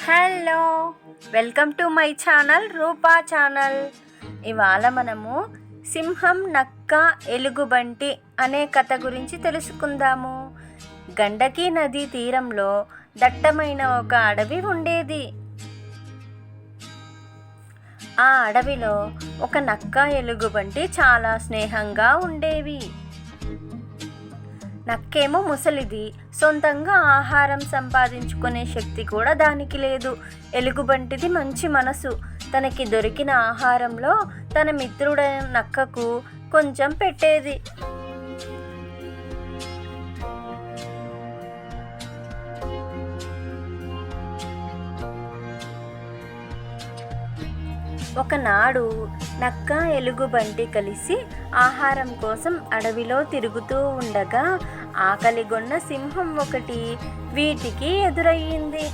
Hello welcome to my channel Rupa channel. ఇవాళ మనము సింహం నక్క ఎలుగుబంటి అనే కథ గురించి తెలుసుకుందాము. గండకీ నదీ తీరంలో దట్టమైన ఒక అడవి ఉండేది. ఆ అడవిలో ఒక నక్క ఎలుగుబంటి చాలా స్నేహంగా ఉండేవి. నక్కేమో ముసలిది. సొంతంగా ఆహారం సంపాదించుకునే శక్తి కూడా దానికి లేదు. ఎలుగుబంటిది మంచి మనసు. తనకి దొరికిన ఆహారంలో తన మిత్రుడైన నక్కకు కొంచెం పెట్టేది. ఒకనాడు నక్క ఎలుగుబంటి కలిసి ఆహారం కోసం అడవిలో తిరుగుతూ ఉండగా ఆకలిగొన్న సింహం ఒకటి వీటికి ఎదురయ్యింది.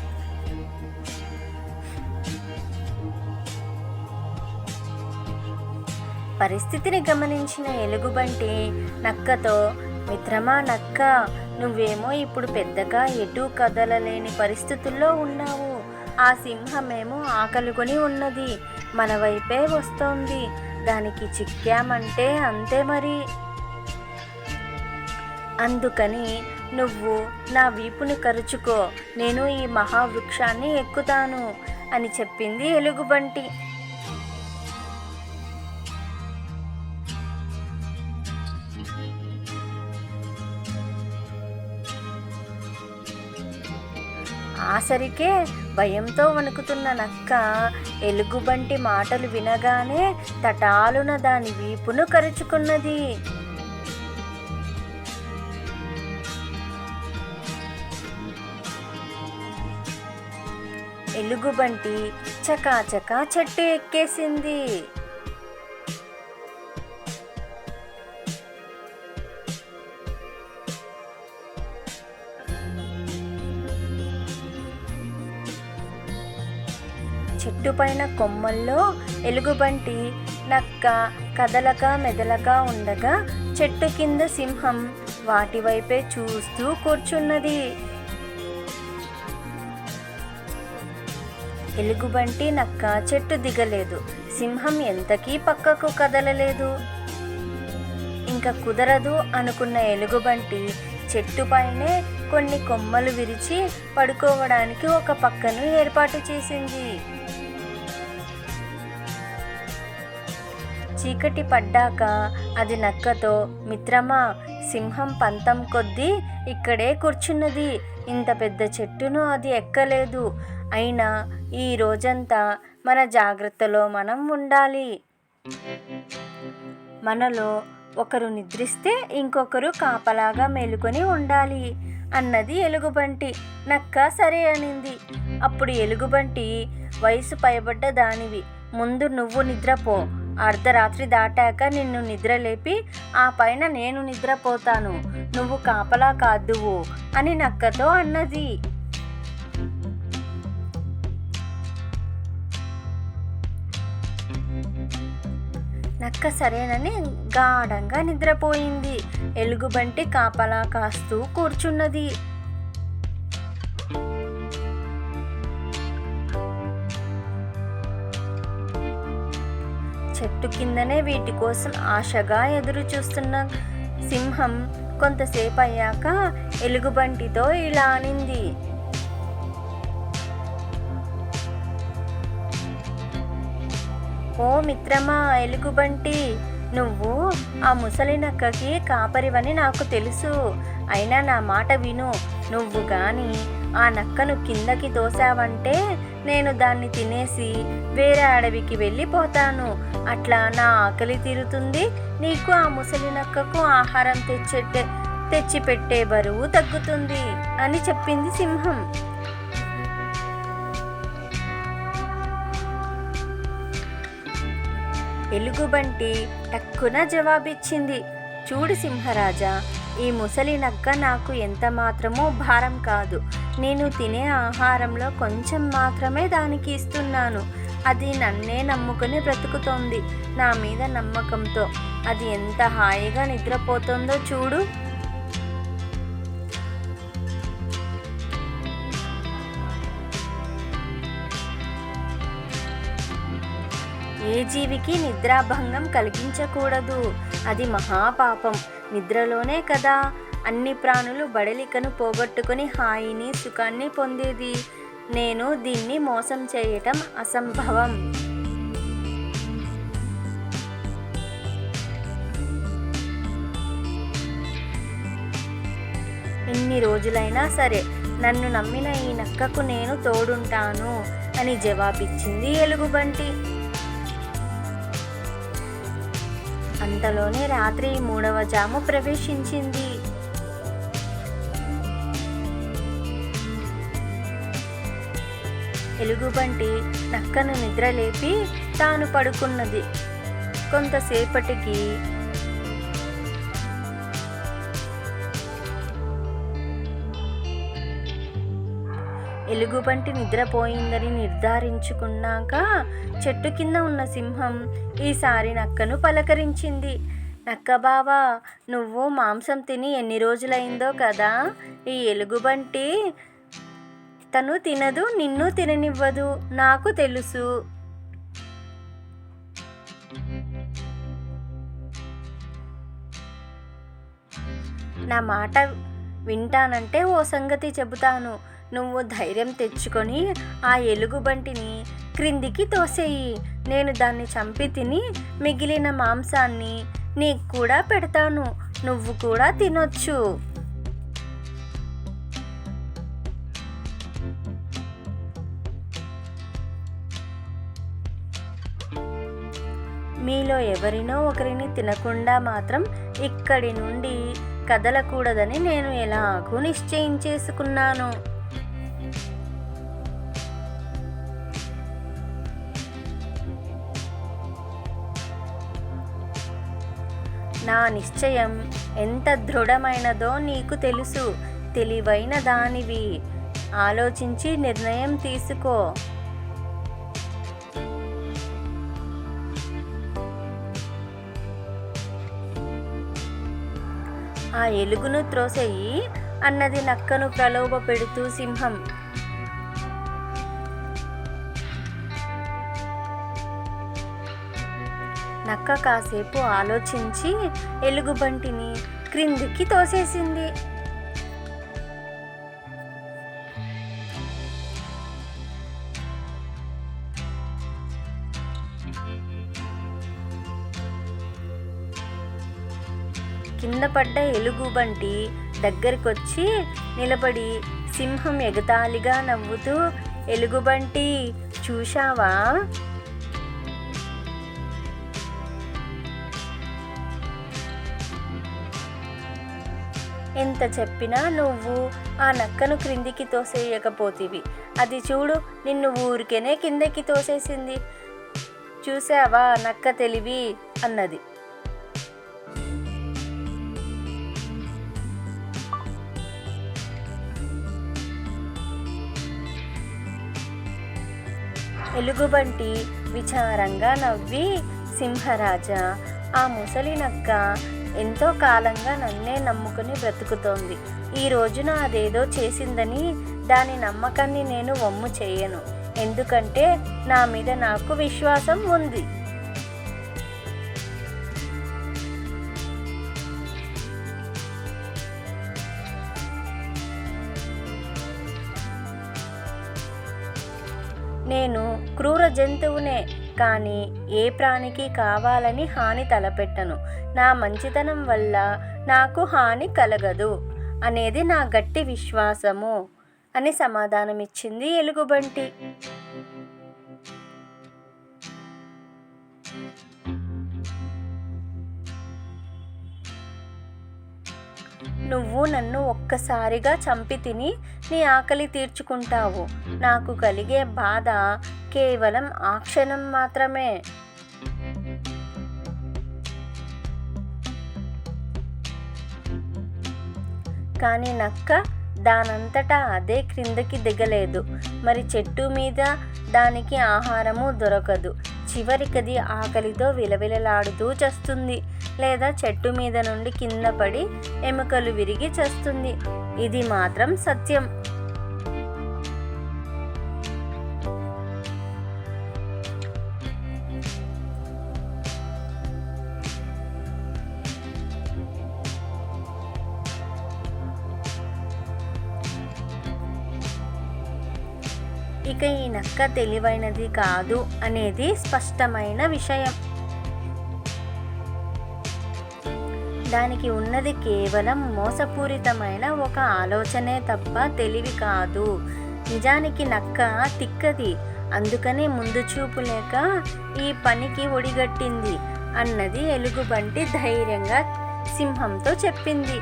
పరిస్థితిని గమనించిన ఎలుగుబంటి నక్కతో మిత్రమా నక్క నువ్వేమో ఇప్పుడు పెద్దగా ఎటు కదలలేని పరిస్థితుల్లో ఉన్నావు. ఆ సింహమేమో ఆకలికొని ఉన్నది మన వైపే వస్తోంది. దానికి చిక్కామంటే అంతే మరి. అందుకని నువ్వు నా వీపును కరుచుకో. నేను ఈ మహావృక్షాన్ని ఎక్కుతాను అని చెప్పింది ఎలుగుబంటి. ఆసరికే భయంతో వణుకుతున్న నక్క ఎలుగుబంటి మాటలు వినగానే తటాలున దాని వీపును కరుచుకున్నది. ఎలుగుబంటి చకాచకా చెట్టు ఎక్కేసింది. చెట్టు పైన కొమ్మల్లో ఎలుగుబంటి నక్క కదలక మెదలక ఉండగా చెట్టు కింద సింహం వాటి వైపే చూస్తూ కూర్చున్నది. ఎలుగుబంటి నక్క చెట్టు దిగలేదు. సింహం ఎంతకీ పక్కకు కదలలేదు. ఇంకా కుదరదు అనుకున్న ఎలుగుబంటి చెట్టుపైనే కొన్ని కొమ్మలు విరిచి పడుకోవడానికి ఒక పక్కను ఏర్పాటు చేసింది. చీకటి పడ్డాక అది నక్కతో మిత్రమా సింహం పంతం కొద్దీ ఇక్కడే కూర్చున్నది. ఇంత పెద్ద చెట్టును అది ఎక్కలేదు. అయినా ఈ రోజంతా మన జాగ్రత్తలో మనం ఉండాలి. మనలో ఒకరు నిద్రిస్తే ఇంకొకరు కాపలాగా మేలుకొని ఉండాలి అన్నది ఎలుగుబంటి. నక్క సరే అనింది. అప్పుడు ఎలుగుబంటి వయసు పైబడ్డ దానివి. ముందు నువ్వు నిద్రపో. అర్ధరాత్రి దాటాక నిన్ను నిద్రలేపి ఆ పైన నేను నిద్రపోతాను. నువ్వు కాపలా కాదువు అని నక్కతో అన్నది. నక్క సరేనని గాఢంగా నిద్రపోయింది. ఎలుగుబంటి కాపలా కాస్తూ కూర్చున్నది. చెట్టు కిందనే వీటి కోసం ఆశగా ఎదురు చూస్తున్న సింహం కొంతసేపు అయ్యాక ఎలుగుబంటితో ఇలా అనింది. ఓ మిత్రమా ఎలుగుబంటి. నువ్వు ఆ ముసలి నక్కకి కాపరివని నాకు తెలుసు. అయినా నా మాట విను. నువ్వు గాని ఆ నక్కను కిందకి తోసావంటే నేను దాన్ని తినేసి వేరే అడవికి వెళ్ళిపోతాను. అట్లా నా ఆకలి తీరుతుంది. నీకు ఆ ముసలి నక్కకు ఆహారం తెచ్చే తెచ్చిపెట్టే బరువు తగ్గుతుంది అని చెప్పింది సింహం. ఎలుగుబంటి టక్కున జవాబిచ్చింది. చూడు సింహరాజా ఈ ముసలి నక్క నాకు ఎంత మాత్రమో భారం కాదు. నేను తినే ఆహారంలో కొంచెం మాత్రమే దానికి ఇస్తున్నాను. అది నన్నే నమ్ముకుని బ్రతుకుతోంది. నా మీద నమ్మకంతో. అది ఎంత హాయిగా నిద్రపోతుందో చూడు. ఏ జీవికి నిద్రాభంగం కలిగించకూడదు. అది మహాపాపం. నిద్రలోనే కదా. అన్ని ప్రాణులు బడలికను పోగొట్టుకుని హాయిని సుఖాన్ని పొందేది. నేను దీన్ని మోసం చేయటం అసంభవం. ఎన్ని రోజులైనా సరే నన్ను నమ్మిన ఈ నక్కకు నేను తోడుంటాను అని జవాబిచ్చింది ఎలుగుబంటి. అంతలోనే రాత్రి మూడవ జాము ప్రవేశించింది. ఎలుగుబంటి నక్కను నిద్రలేపి తాను పడుకున్నది. కొంతసేపటికి ఎలుగుబంటి నిద్రపోయిందని నిర్ధారించుకున్నాక చెట్టు కింద ఉన్న సింహం ఈసారి నక్కను పలకరించింది. నక్క బావా నువ్వు మాంసం తిని ఎన్ని రోజులైందో కదా? ఈ ఎలుగుబంటి తను తినదు నిన్ను తిననివ్వదు. నాకు తెలుసు. నా మాట వింటానంటే ఓ సంగతి చెబుతాను. నువ్వు ధైర్యం తెచ్చుకొని ఆ ఎలుగుబంటిని క్రిందికి తోసేయి. నేను దాన్ని చంపి తిని మిగిలిన మాంసాన్ని నీకు కూడా పెడతాను. నువ్వు కూడా తినొచ్చు. మీలో ఎవరినో ఒకరిని తినకుండా మాత్రం ఇక్కడి నుండి కదలకూడదని నేను ఎలాగూ నిశ్చయించేసుకున్నాను. నా నిశ్చయం ఎంత దృఢమైనదో నీకు తెలుసు. తెలివైన దానివి. ఆలోచించి నిర్ణయం తీసుకో. ఆ ఎలుగును త్రోసేయి. అన్నది నక్కను ప్రలోభ పెడుతూ సింహం. నక్క కాసేపు ఆలోచించి ఎలుగుబంటిని క్రిందికి తోసేసింది. కింద పడ్డ ఎలుగుబంటి దగ్గరికొచ్చి నిలబడి సింహం ఎగతాళిగా నవ్వుతూ ఎలుగుబంటి చూశావా? ఎంత చెప్పినా నువ్వు ఆ నక్కను క్రిందికి తోసేయకపోతివి. అది చూడు నిన్ను ఊరికేనే కిందకి తోసేసింది. చూసావా నక్క తెలివి? అన్నది. ఎలుగుబంటి విచారంగా నవ్వి సింహరాజా ఆ ముసలి నక్క ఎంతో కాలంగా నన్నే నమ్ముకుని బ్రతుకుతోంది. ఈ రోజున అదేదో చేసిందని దాని నమ్మకాన్ని నేను వమ్ము చేయను. ఎందుకంటే నా మీద నాకు విశ్వాసం ఉంది. నేను క్రూర జంతువునే కానీ ఏ ప్రాణికి కావాలని హాని తలపెట్టను. నా మంచితనం వల్ల నాకు హాని కలగదు అనేది నా గట్టి విశ్వాసము అని సమాధానమిచ్చింది ఎలుగుబంటి. నువ్వు నన్ను ఒక్కసారిగా చంపి తిని నీ ఆకలి తీర్చుకుంటావు. నాకు కలిగే బాధ కేవలం ఆ క్షణం మాత్రమే. కానీ నక్క దానంతటా అదే క్రిందకి దిగలేదు. మరి చెట్టు మీద దానికి ఆహారము దొరకదు. చివరికది ఆకలితో విలవిలలాడుతూ చస్తుంది. లేదా చెట్టు మీద నుండి కింద పడి ఎముకలు విరిగి చస్తుంది. ఇది మాత్రం సత్యం. ఇక ఈ నక్క తెలివైనది కాదు అనేది స్పష్టమైన విషయం. దానికి ఉన్నది కేవలం మోసపూరితమైన ఒక ఆలోచనే తప్ప తెలివి కాదు. నిజానికి నక్క తిక్కది. అందుకనే ముందు చూపు లేక ఈ పనికి ఒడిగట్టింది అన్నది ఎలుగుబంటి ధైర్యంగా సింహంతో చెప్పింది.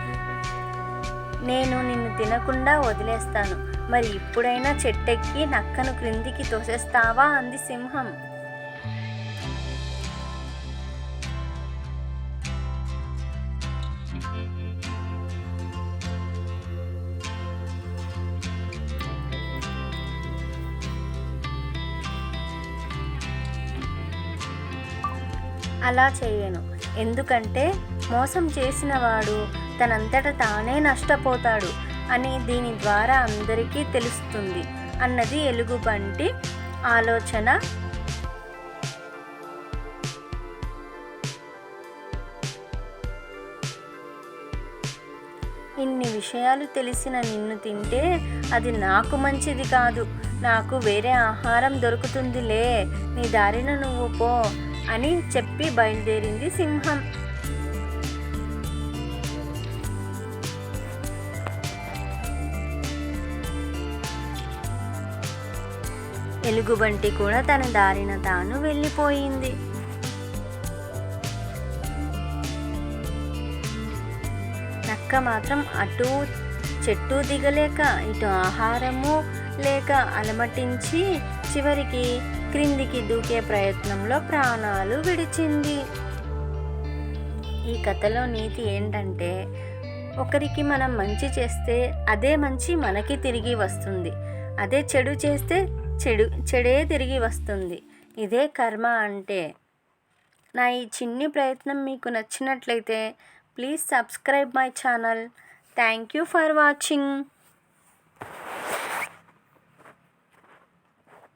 నేను నిన్ను తినకుండా వదిలేస్తాను. మరి ఇప్పుడైనా చెట్టెక్కి నక్కను క్రిందికి తోసేస్తావా? అంది సింహం. అలా చేయను. ఎందుకంటే మోసం చేసిన వాడు తనంతట తానే నష్టపోతాడు. అని దీని ద్వారా అందరికీ తెలుస్తుంది అన్నది ఎలుగుబంటి ఆలోచన. ఇన్ని విషయాలు తెలిసిన నిన్ను తింటే అది నాకు మంచిది కాదు. నాకు వేరే ఆహారం దొరుకుతుందిలే. నీ దారిన నువ్వు పో అని చెప్పి బయలుదేరింది సింహం. ఎలుగుబంటి కూడా తన దారిన తాను వెళ్ళిపోయింది. నక్క మాత్రం అటు చెట్టు దిగలేక ఇటు ఆహారము లేక అలమటించి చివరికి క్రిందికి దూకే ప్రయత్నంలో ప్రాణాలు విడిచింది. ఈ కథలో నీతి ఏంటంటే ఒకరికి మనం మంచి చేస్తే అదే మంచి మనకి తిరిగి వస్తుంది. అదే చెడు చేస్తే చెడు చెడే తిరిగి వస్తుంది. ఇదే కర్మ అంటే. నా ఈ చిన్ని ప్రయత్నం మీకు నచ్చినట్లయితే please subscribe my channel. Thank you for watching.